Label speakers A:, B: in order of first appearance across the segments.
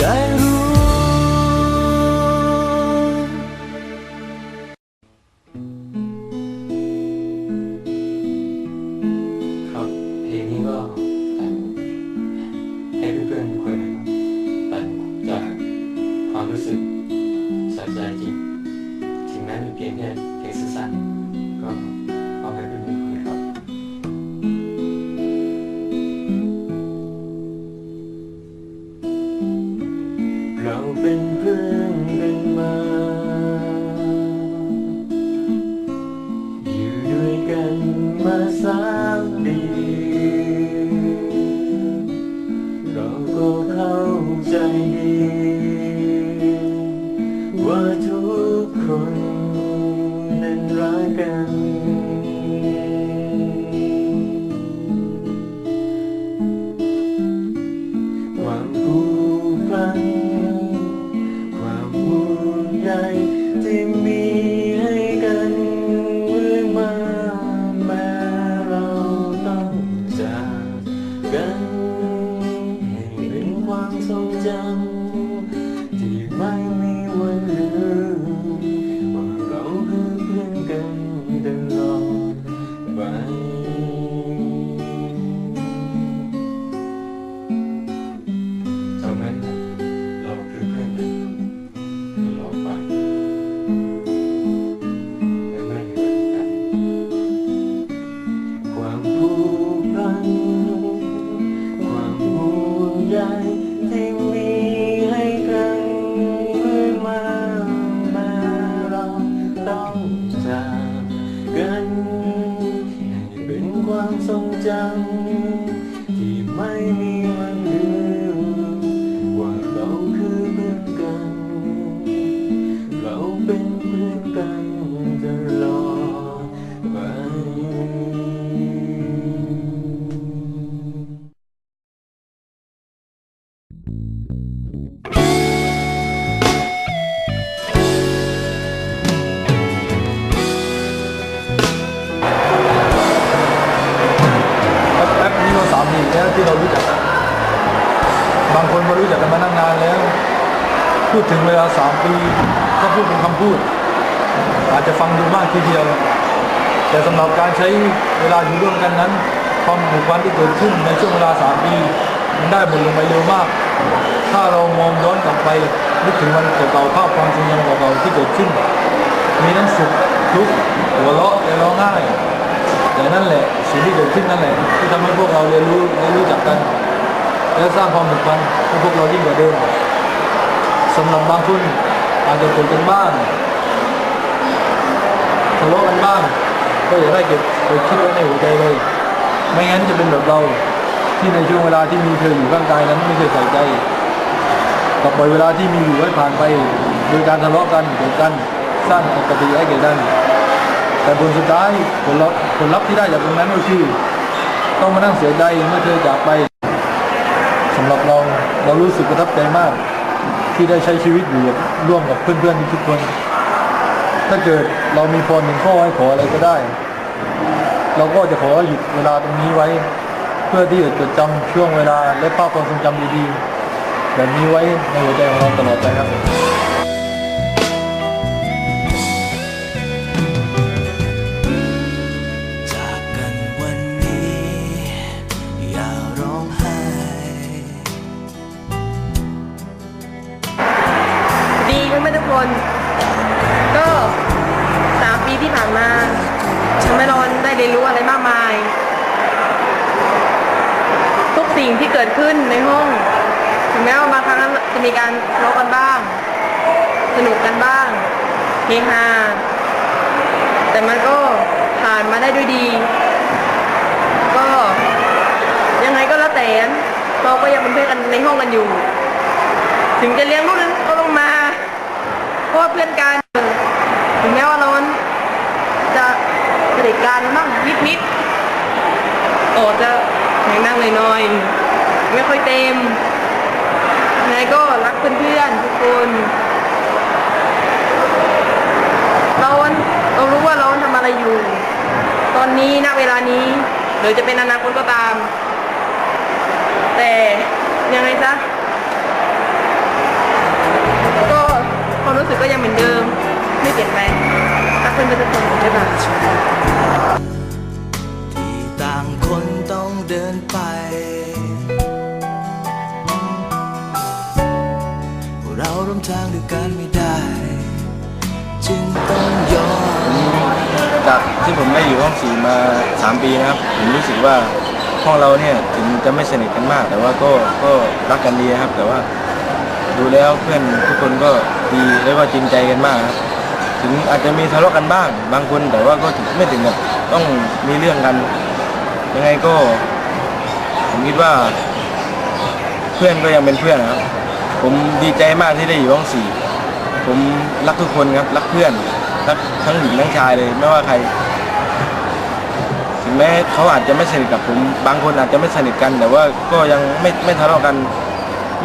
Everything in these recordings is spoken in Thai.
A: ได้รู้
B: ครับเพลงนี้ก็แต่งให้เพื่อนๆทุกคนนะครับแต่งจากความรู้สึกจากใจจริง ถึงแม้เป็นเพียงแค่เพลงสั้นๆก็ ค ค มาตั้งนานแล้ว พูด
C: ถึงเวลาสามปี ก็พูดเป็นคำพูด อาจจะฟังดูมากทีเดียว แต่สำหรับการใช้เวลาอยู่ร่วมกันนั้น ความผูกพันที่เกิดขึ้นในช่วงเวลาสามปี มันได้หมดลงไปเร็วมาก ถ้าเรามองย้อนกลับไปนึกถึงวันเก่าๆภาพความทรงจำเก่าๆที่เกิดขึ้น มีทั้งสุขทุกข์หัวเราะและร้องไห้แต่นั่นแหละสิ่งที่เกิดขึ้นนั่นแหละที่ทำให้พวกเราเรียนรู้เรียนรู้จักกัน และสร้างความผูกพันให้พวกเรายิ่งกว่าเดิมสำหรับบางคนอาจจะโกรธกันบ้างทะเลาะกันบ้างก็อย่าได้เก็บเก็บคิดไว้ในหัวใจเลย ไม่งั้นจะเป็นแบบเราที่ในช่วงเวลาที่มีเธออยู่ข้างกายนั้นไม่เคยใส่ใจกลับปล่อยเวลาที่มีอยู่ให้ผ่านไป โดยการทะเลาะกันโกรธกันสร้างปกติให้แก่กันแต่ผลสุดท้ายผลลัพธ์ผลลัพธ์ที่ได้จากตรงนั้นก็คือ ต้องมานั่งเสียใจเมื่อเธอจากไปำหรับเราเรารู้สึกประทับใจมาก ที่ได้ใช้ชีวิตอยู่ร่วมกับเพื่อนๆทุกคน ถ้าเกิดเรามีพรหนึ่งข้อให้ขออะไรก็ได้ เราก็จะขอหยุดเวลาตรงนี้ไว้ เพื่อที่จะจดจำช่วงเวลาและภาพความทรงจำดีๆแบบนี้ไว้ในหัวใจของเราตลอดไปครับ
D: คน ก็สามปีที่ผ่านมาทำให้เราได้เรียนรู้อะไรมากมาย ทุกสิ่งที่เกิดขึ้นในห้อง ถึงแม้ว่าบางครั้งจะมีการทะเลาะกันบ้าง สนุกกันบ้างเฮฮาแต่มันก็ผ่านมาได้ด้วยดี ก็ยังไงก็แล้วแต่เราก็ยังเป็นเพื่อนกันในห้องกันอยู่ ถึงจะเลี้ยงลูกนั้นก็ต้องมา ว่าเพื่อนกันถึงแม้ว่าเราจะสนิทกันบ้างนิดนิดๆโอจะแข็งนั่งหน่อยๆไม่ค่อยเต็มยังไงก็รักเพื่อนๆทุกคนเราเรารู้ว่าเราทำอะไรอยู่ ตอนนี้ณเวลานี้หรือจะเป็นอนาคตก็ตาม แต่ยังไงซะ กก็ยังเหมือนเดิม ไม่เปลี่ยนแปลงรักเพื่อนเป็นทุกคนบ๊ายบาย
A: ที่ต่างคนต้องเดินไป เราร่วมทางด้วยกันไม่ได้ จึงต้องยอม
E: จากที่ผมได้อยู่ห้องสี่มาสามปีนะครับ ผมรู้สึกว่าห้องเราเนี่ยถึงจะไม่สนิทกันมาก แต่ว่าก็ก็รักกันดีนะครับแต่ว่า ดูแล้วเพื่อนทุกคนก็ดีแล้วก็จริงใจกันมากครับถึงอาจจะมีทะเลาะกันบ้าง บางคนแต่ว่าก็ถึงไม่ถึงกับต้องมีเรื่องกัน ยังไงก็ผมคิดว่า เพื่อนก็ยังเป็นเพื่อนนะครับ ผมดีใจมากที่ได้อยู่ห้องสี่ผมรักทุกคนครับ รักเพื่อนรักทั้งหญิงทั้งชายเลย ไม่ว่าใคร ถึงแม้เขาอาจจะไม่สนิทกับผม บางคนอาจจะไม่สนิทกัน แต่ว่าก็ยังไม่ไม่ทะเลาะกัน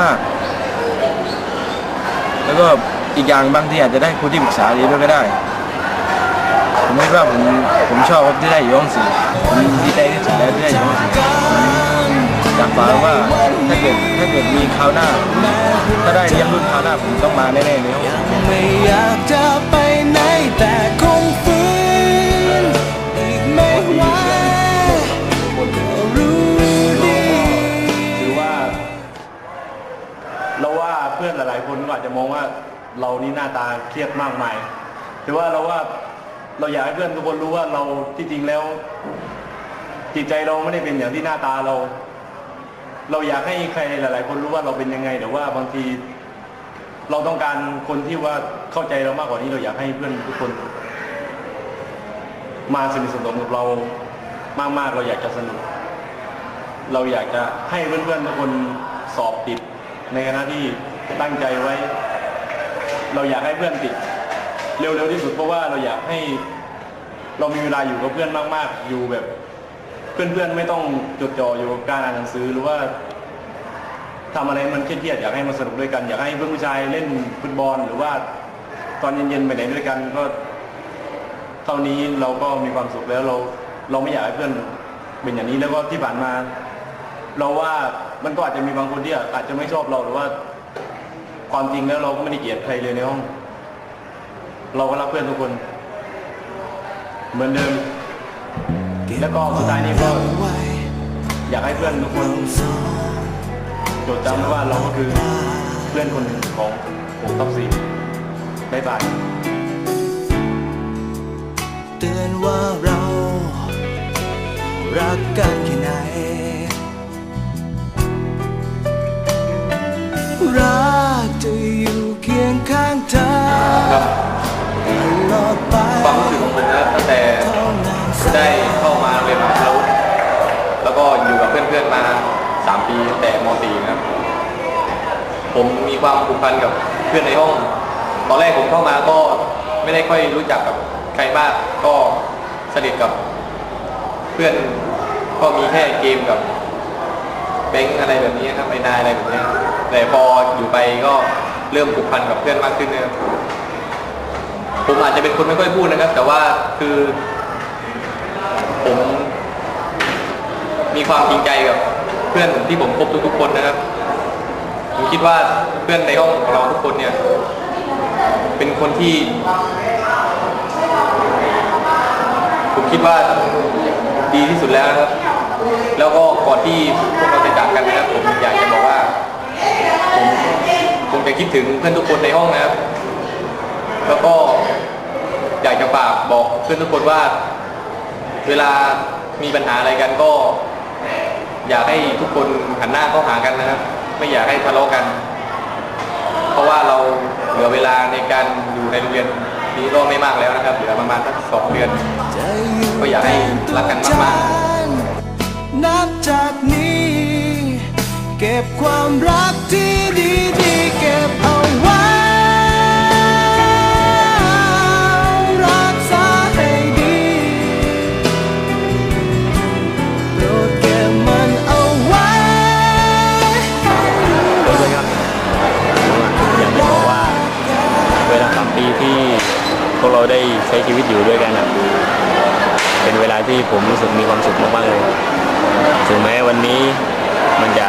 E: มาก แล้วก็อีกอย่างบางทีอาจจะได้ครูที่ปรึกษาดีด้วยก็ได้ ผมคิดว่าผมผมชอบครับที่ได้อยู่ห้องสี่ผมดีใจที่สุดแล้วที่ได้อยู่ห้องสี่อยากฝากว่าถ้าเกิดถ้าเกิดมีคราวหน้า ถ้าได้เลี้ยงรุ่นคราวหน้าผมต้องมาแน่ๆในห้อง
A: ยังไม่อยากจะไปไหนแต่คงฝื ม
E: องว่าเรานี่หน้าตาเครียดมากมาย แต่ว่าเราว่าเราอยากให้เพื่อนทุกคนรู้ว่าเราที่จริงแล้ว จิตใจเราไม่ได้เป็นอย่างที่หน้าตาเรา เราอยากให้ใครหลาย ๆ คนรู้ว่าเราเป็นยังไงแต่ว่าบางที เราต้องการคนที่ว่าเข้าใจเรามากกว่านี้เราอยากให้เพื่อนทุกคน มาสนิทสนมกับเรามาก ๆ เราอยากจะสนุกเราอยากจะให้เพื่อนๆทุกคนสอบติดในคณะที่ ตั้งใจไว้ เราอยากให้เพื่อนติด เร็วๆที่สุดเพราะว่าเราอยากให้เรามีเวลาอยู่กับเพื่อนมากๆ อยู่แบบ เพื่อนๆไม่ต้องจดจ่ออยู่กับการอ่านหนังสือหรือว่าทำอะไรมันเครียดๆอยากให้มาสนุกด้วยกัน อยากให้เพื่อนผู้ชายเล่นฟุตบอลหรือว่าตอนเย็นๆไปไหนด้วยกันก็เท่านี้เราก็มีความสุขแล้วเราเราไม่อยากให้เพื่อนเป็นอย่างนี้แล้วก็ที่ผ่านมา เราว่ามันก็อาจจะมีบางคนที่อาจจะไม่ชอบเราหรือว่า ความจริงแล้วเราก็ไม่ได้เกลียดใครเลยในห้อง เราก็รักเพื่อนทุกคน เหมือนเดิม แล้วก็สุดท้ายนี้ก็อยากให้เพื่อนทุกคนจดจำว้ว่าเราก็คือเพื่อนคนหนึ่งของผมท็อปสี่บ๊ายบาย
A: เตือนว่าเรารักกันแค่ไหนางเธอตลอดไป
E: ความรู้สึกของผมนะตั้งแต่ได้เข้ามาเรียนมหาวิทยาลัยแล้วก็อยู่กับเพื่อนๆมา 3 ปีแต่ม .4 นะครับ ผมมีความผูกพันกับเพื่อนในห้อง ตอนแรกผมเข้ามาก็ไม่ได้ค่อยรู้จักกับใครมาก ก็สนิทกับ เพื่อนก็มีแค่เกมกับแบงอะไรแบบนี้ครับไอ้นายอะไรแบบนี้แต่พออยู่ไปก็ เริ่มผูกพันกับเพื่อนมากขึ้นนะครับผมอาจจะเป็นคนไม่ค่อยพูดนะครับ แต่ว่าคือผมมีความจริงใจกับเพื่อนที่ผมคบทุกๆคนนะครับ ผมคิดว่าเพื่อนในห้องของเราทุกคนเนี่ย เป็นคนที่ ผมคิดว่าดีที่สุดแล้วครับ แล้วก็ก่อนที่พวกเราจะจากกันนะครับ ผมอยากจะบอกว่าผม จะคิดถึงเพื่อนทุกคนในห้องนะครับ แล้วก็อยากจะฝากบอกเพื่อนทุกคนว่า เวลามีปัญหาอะไรกันก็ อยากให้ทุกคนหันหน้าเข้าหากันนะครับ ไม่อยากให้ทะเลาะกัน เพราะว่าเราเหลือเวลาในการอยู่ในโรงเรียนนี้ก็ไม่มากแล้วนะครับ เหลือประมาณสักสองเดือน ก็อยากให้รักกันมากๆ
A: นับจากนี้ เก็บความรักที่ดี
F: ได้ใช้ชีวิตอยู่ด้วยกันอะเป็นเวลาที่ผมรู้สึกมีความสุขมากๆเลย ถึงแม้วันนี้มันจะ